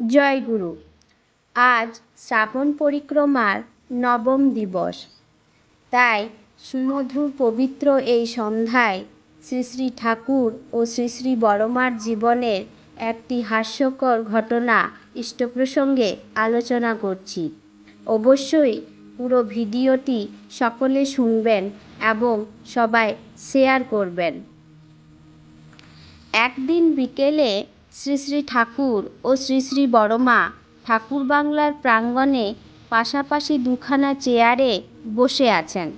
জয় গুরু আজ শ্রাবণ পরিক্রমার নবম দিবস। তাই সুমধুর পবিত্র এই সন্ধ্যায় শ্রী শ্রী ঠাকুর ও শ্রী শ্রী বড়মার জীবনের একটি হাস্যকর ঘটনা ইষ্ট প্রসঙ্গে আলোচনা করছি। অবশ্যই পুরো ভিডিওটি সকলে শুনবেন এবং সবাই শেয়ার করবেন। একদিন বিকেলে শ্রী শ্রী ঠাকুর ও শ্রী শ্রী বড়মা ঠাকুর বাংলার প্রাঙ্গণে পাশাপাশি দুখানা চেয়ারে বসে আছেন।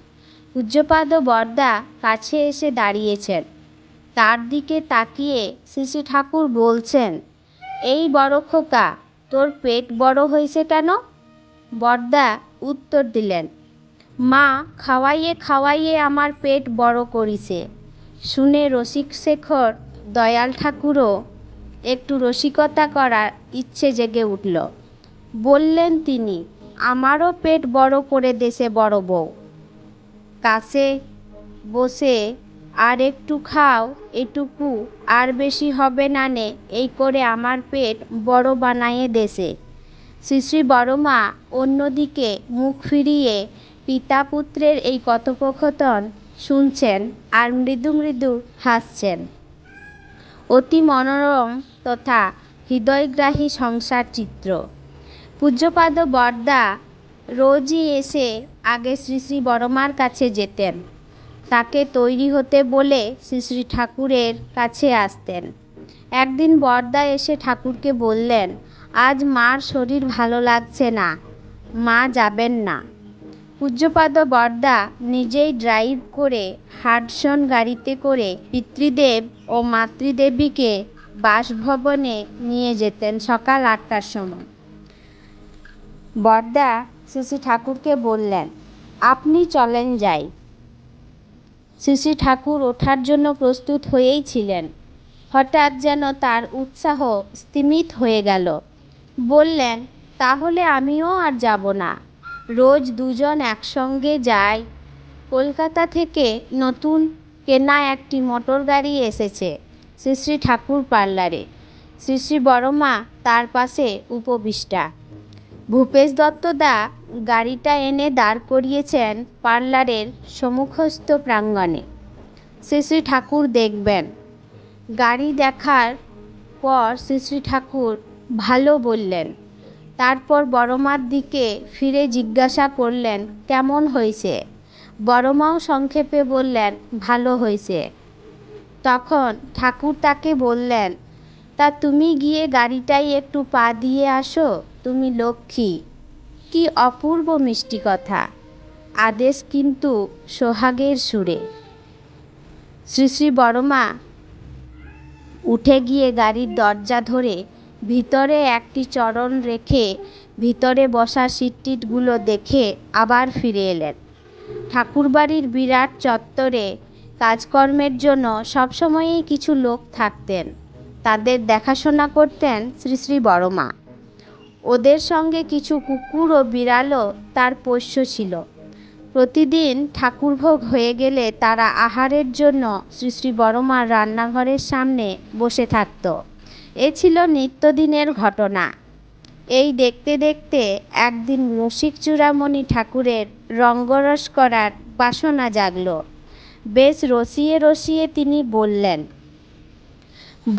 পূজ্যপাদ বরদা কাছে এসে দাঁড়িয়েছেন। তার দিকে তাকিয়ে শ্রী শ্রী ঠাকুর বলছেন, এই বড় খোকা, তোর পেট বড় হয়েছে কেন? বরদা উত্তর দিলেন, মা খাওয়াইয়ে খাওয়াইয়ে আমার পেট বড় করিছে। শুনে রসিক শেখর দয়াল ঠাকুরও একটু রসিকতা করার ইচ্ছে জেগে উঠল। বললেন তিনি, আমারও পেট বড় করে দেশে বড় বউ। কাছে বসে আর একটু খাও, এটুকু আর বেশি হবে না নে, এই করে আমার পেট বড় বানায়ে দেশে শ্রী শ্রী বড়মা অন্যদিকে মুখ ফিরিয়ে পিতা পুত্রের এই কথোপকথন শুনছেন আর মৃদু মৃদু হাসছেন। অতি মনোরম তথা হৃদয়গ্রাহী সংসার চিত্র। পূজ্যপাদ বরদা রোজই এসে আগে শ্রী শ্রী বড়মার কাছে যেতেন। তাকে তৈরি হতে বলে শ্রী শ্রী ঠাকুরের কাছে আসতেন। একদিন বরদা এসে ঠাকুরকে বললেন, আজ মার শরীর ভালো লাগছে না, মা যাবেন না। পূজ্যপাদ বরদা নিজেই ড্রাইভ করে হাডসন গাড়িতে করে পিতৃদেব ও মাতৃদেবীকে বাসভবনে নিয়ে যেতেন সকাল আটটার সময়। বরদা শ্রী ঠাকুরকে বললেন, আপনি চলেন যাই। শ্রী ঠাকুর ওঠার জন্য প্রস্তুত হয়েই ছিলেন। হঠাৎ যেন তার উৎসাহ স্তিমিত হয়ে গেল। বললেন, তাহলে আমিও আর যাব না। রোজ দুজন একসঙ্গে যাই কলকাতা থেকে নতুন কেনা একটি মোটর গাড়ি এসেছে শ্রী শ্রী ঠাকুর পার্লারে। শ্রী শ্রী বড়মা তার পাশে উপবিষ্টা। ভূপেশ দত্তদা গাড়িটা এনে দাঁড় করিয়েছেন পার্লারের সম্মুখস্থ প্রাঙ্গণে। শ্রী শ্রী ঠাকুর দেখবেন। গাড়ি দেখার পর শ্রী শ্রী ঠাকুর ভালো বললেন তারপর বড়মার দিকে ফিরে জিজ্ঞাসা করলেন, কেমন হয়েছে? বড়মাও সংক্ষেপে বললেন, ভালো হয়েছে। তখন ঠাকুর তাকে বললেন, তা তুমি গিয়ে গাড়িটাই একটু পা দিয়ে আসো, তুমি লক্ষ্মী। কি অপূর্ব মিষ্টি কথা। আদেশ কিন্তু সোহাগের সুরে। শ্রী শ্রী বড়মা উঠে গিয়ে গাড়ির দরজা ধরে ভিতরে একটি চরণ রেখে ভিতরে বসা সিটটিটগুলো দেখে আবার ফিরে এলেন। ঠাকুরবাড়ির বিরাট চত্বরে কাজকর্মের জন্য সবসময়ই কিছু লোক থাকতেন। তাদের দেখাশোনা করতেন শ্রী শ্রী বড়মা। ওদের সঙ্গে কিছু কুকুর ও বিড়ালও তার পোষ্য ছিল। প্রতিদিন ঠাকুরভোগ হয়ে গেলে তারা আহারের জন্য শ্রী শ্রী বড়মার রান্নাঘরের সামনে বসে থাকত। এ ছিল নিত্যদিনের ঘটনা। এই দেখতে দেখতে একদিন রসিক চূড়ামণি ঠাকুরের রঙ্গরস করার বাসনা জাগল। বেশ রসিয়ে রসিয়ে তিনি বললেন,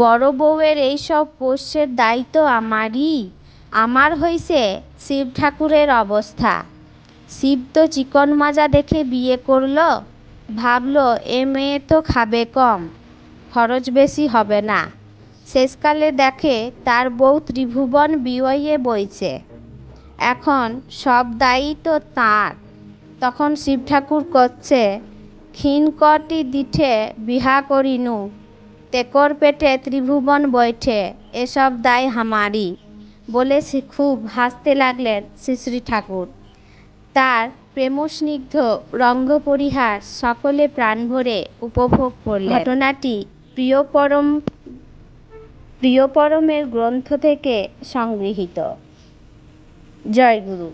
বড় বউয়ের এইসব পোষ্যের দায়িত্ব আমারই। আমার হইছে শিব ঠাকুরের অবস্থা। শিব তো চিকন মাজা দেখে বিয়ে করল, ভাবল এ মেয়ে তো খাবে কম, খরচ বেশি হবে না। শেষকালে দেখে তার বউ ত্রিভুবন বিয়ে বইছে। এখন সব দায়ী তো তাঁর। তখন শিব ঠাকুর করছে ক্ষীণ কটি দিঠে বিহা করিনু, তেকর পেটে ত্রিভুবন বৈঠে এসব দায় হামারি। বলে খুব হাসতে লাগলেন শ্রী ঠাকুর। তার প্রেমস্নিগ্ধ রঙ্গপরিহার সকলে প্রাণ ভরে উপভোগ করলেন। ঘটনাটি প্রিয়পরম প্রিয়পরমের গ্রন্থ থেকে সংগৃহীত। জয় গুরু।